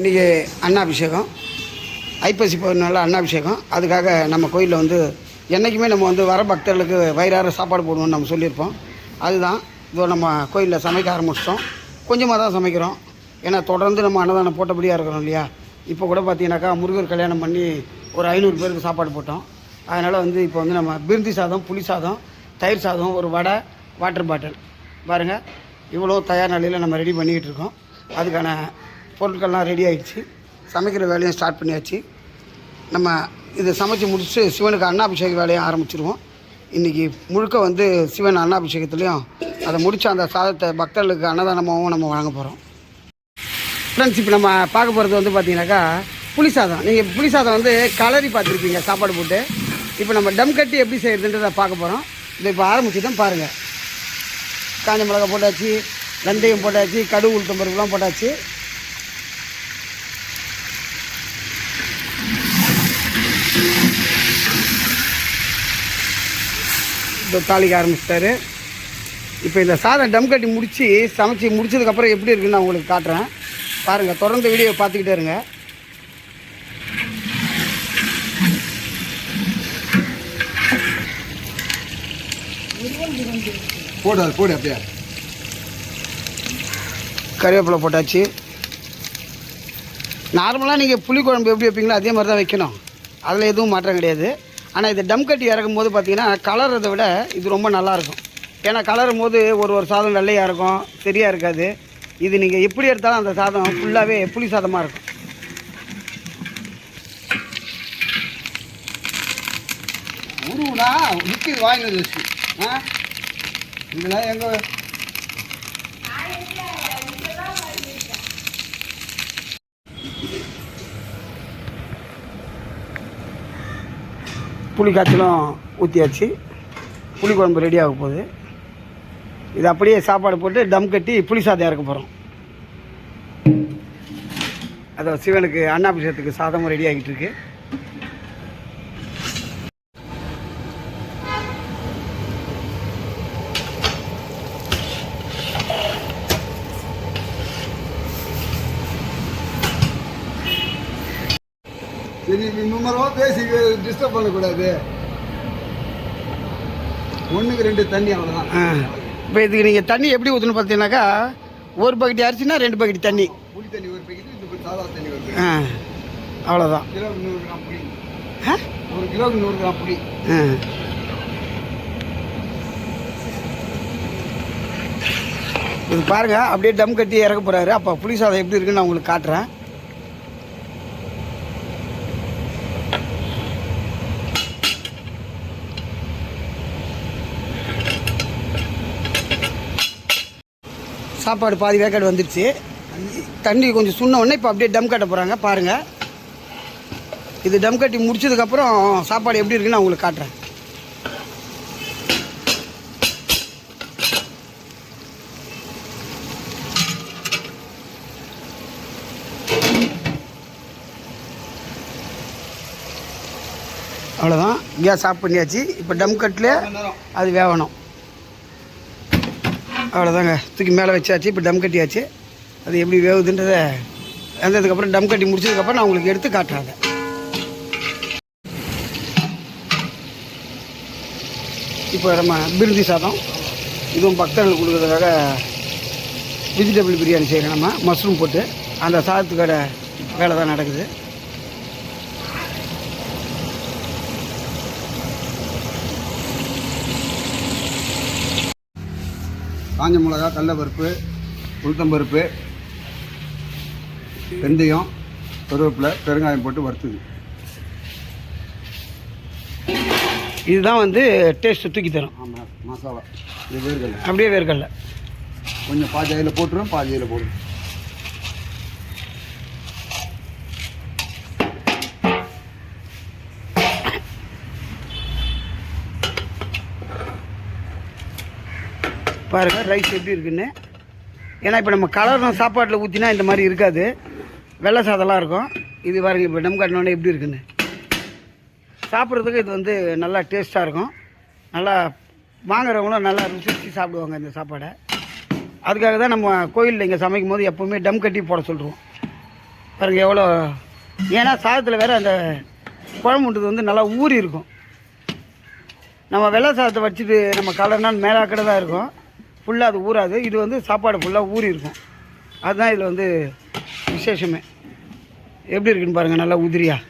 இன்றைக்கி அன்னாபிஷேகம். ஐப்பசி பதினால அன்னாபிஷேகம். அதுக்காக நம்ம கோயிலில் வந்து என்றைக்குமே நம்ம வந்து வர பக்தர்களுக்கு வயிறார சாப்பாடு போடுவோம்னு நம்ம சொல்லியிருப்போம். அதுதான். இதோ நம்ம கோயிலில் சமைக்க ஆரம்பிச்சிட்டோம். கொஞ்சமாக தான் சமைக்கிறோம். ஏன்னா தொடர்ந்து நம்ம அன்னதானம் போட்டபடியாக இருக்கிறோம் இல்லையா? இப்போ கூட பார்த்தீங்கன்னாக்கா முருகர் கல்யாணம் பண்ணி ஒரு ஐநூறு பேருக்கு சாப்பாடு போட்டோம். அதனால் வந்து இப்போ வந்து நம்ம பிருந்தி சாதம் புளி சாதம் தயிர் சாதம் ஒரு வடை வாட்டர் பாட்டில். பாருங்கள் இவ்வளோ தயார் நிலையில் நம்ம ரெடி பண்ணிக்கிட்டு இருக்கோம். அதுக்கான பொருட்கள்லாம் ரெடி ஆகிடுச்சு சமைக்கிற வேலையும் ஸ்டார்ட் பண்ணியாச்சு. நம்ம இதை சமைச்சு முடிச்சு சிவனுக்கு அன்னாபிஷேக வேலையும் ஆரம்பிச்சிருவோம். இன்றைக்கி முழுக்க வந்து சிவன் அன்னாபிஷேகத்துலேயும் அதை முடித்த அந்த சாதத்தை பக்தர்களுக்கு அன்னதானமாகவும் நம்ம வழங்க போகிறோம் ஃப்ரெண்ட்ஸ் இப்போ நம்ம பார்க்க போகிறது வந்து பார்த்தீங்கன்னாக்கா புளி சாதம். நீங்கள் புளி சாதம் வந்து கலரி பார்த்துருப்பீங்க சாப்பாடு போட்டு. இப்போ நம்ம டம் கட்டி எப்படி செய்கிறதுன்றதை பார்க்க போகிறோம் இதை இப்போ ஆரம்பிச்சு தான் பாருங்கள் காஞ்ச மிளகா போட்டாச்சு வெந்தயம் போட்டாச்சு கடுகு உளுத்தம் பருப்புலாம் போட்டாச்சு. இப்போ தாளிக்க ஆரம்பிச்சிட்டாரு. இப்போ இந்த சாதம் டம் கட்டி முடித்து சமைச்சி முடிச்சதுக்கப்புறம் எப்படி இருக்குன்னு நான் உங்களுக்கு காட்டுறேன். பாருங்கள் தொடர்ந்து வீடியோ பார்த்துக்கிட்டே இருங்க. போடு போடு அப்படியே. கறிவேப்பிலை போட்டாச்சு. நார்மலாக நீங்கள் புளி குழம்பு எப்படி வைப்பீங்களோ அதே மாதிரி தான் வைக்கணும். அதில் எதுவும் மாற்றம் கிடையாது. ஆனால் இது டம் கட்டி இறக்கும் போது பார்த்திங்கன்னா கலர்றதை விட இது ரொம்ப நல்லாயிருக்கும். ஏன்னா கலரும் போது ஒரு ஒரு சாதம் வெள்ளையாக இருக்கும் சரியாக இருக்காது. இது நீங்கள் எப்படி எடுத்தாலும் அந்த சாதம் ஃபுல்லாகவே புளி சாதமாக இருக்கும். உருவுடா நிற்கிது வாங்கினது வச்சு. ஆ? இதெல்லாம் எங்கே புளி காய்ச்சலும் ஊற்றியாச்சு புளி குழம்பு ரெடி ஆக போகுது. இது அப்படியே சாப்பாடு போட்டு டம் கட்டி புளி சாதம் இறக்க போகிறோம் அதோ சிவனுக்கு அன்னாபிஷேகத்துக்கு சாதமும் ரெடி ஆகிட்டு இருக்கு. சரி மும்மரவா பேசி டிஸ்டர்ப் பண்ணக்கூடாது. ஒன்றுக்கு ரெண்டு தண்ணி அவ்வளோதான் இப்போ இதுக்கு நீங்கள் தண்ணி எப்படி ஊற்றணும் பார்த்தீங்கன்னாக்கா ஒரு பக்கெட் அரிசினா ரெண்டு பக்கெட் தண்ணி. புளி தண்ணி ஒரு பேக்கெட் இந்த சாதா தண்ணி வருது ஆ. அவ்வளோதான் கிலோவுக்கு நூறு கிராம் புளி. ஒரு கிலோவுக்கு நூறு கிராம் புளி. ஆ. இது பாருங்க அப்படியே டம் கட்டி இறக்க போறாரு. அப்போ புளி சாதம் எப்படி இருக்குன்னு நான் உங்களுக்கு காட்டுறேன். சாப்பாடு பாதி வேக்காடு வந்துடுச்சு தண்ணி கொஞ்சம் சுண்ண உடனே இப்போ அப்படியே டம் கட்ட போகிறாங்க பாருங்கள் இது டம் கட்டி முடிச்சதுக்கப்புறம் சாப்பாடு எப்படி இருக்குன்னு நான் உங்களுக்கு காட்டுறேன். அவ்வளோதான் கேஸ் ஆஃப் பண்ணியாச்சு. இப்போ டம் கட்டில் அது வேகணும் அவ்வளோதாங்க தூக்கி மேலே வச்சாச்சு இப்போ டம் கட்டியாச்சு. அது எப்படி வேகுதுன்றதை வந்ததுக்கப்புறம் டம் கட்டி முடிச்சதுக்கப்புறம் நான் உங்களுக்கு எடுத்து காட்டுறாங்க இப்போ நம்ம பிரிஞ்சி சாதம். இதுவும் பக்தர்களுக்கு கொடுக்கறதுக்காக வெஜிடபிள் பிரியாணி செய்கிறோம் நம்ம. மஷ்ரூம் போட்டு அந்த சாதத்துக்கோட வேலை தான் நடக்குது. காஞ்ச மிளகா கடலப்பருப்பு உளுத்தம்பருப்பு வெந்தயம் கருவேப்பிலை பெருங்காயம் போட்டு வறுத்துது. இதுதான் வந்து டேஸ்ட்டு தூக்கி தரும். ஆமாம் மசாலா. இது வேர்கடலை அப்படியே வேர்க்கடல. கொஞ்சம் பாதி அதில் போட்டுரும் பாதி அதில் போடும் பாருங்கள் ரைஸ் எப்படி இருக்குன்னு. ஏன்னா இப்போ நம்ம கலர்ன சாப்பாட்டில் ஊற்றினா இந்த மாதிரி இருக்காது. வெள்ளை சாதம்லாம் இருக்கும். இது பாருங்க இப்போ டம் காட்டினோடனே எப்படி இருக்குன்னு. சாப்பிட்றதுக்கு இது வந்து நல்லா டேஸ்ட்டாக இருக்கும். நல்லா வாங்குறவங்களும் நல்லா ருசிச்சு சாப்பிடுவாங்க இந்த சாப்பாடை. அதுக்காக தான் நம்ம கோயிலில் இங்கே சமைக்கும் போது எப்போவுமே டம் கட்டி போட சொல்லிடுவோம் பாருங்கள் எவ்வளோ. ஏன்னா சாதத்தில் வேறு அந்த குழம்புன்றது வந்து நல்லா ஊறி இருக்கும். நம்ம வெள்ளை சாதத்தை வச்சுட்டு நம்ம கலர்னா மேலாக்கடை தான் இருக்கும். ஃபுல்லாக அது ஊறாது. இது வந்து சாப்பாடு ஃபுல்லாக ஊறி இருக்கும். அதுதான் இதில் வந்து விசேஷமே. எப்படி இருக்குன்னு பாருங்கள் நல்லா உதிரியாக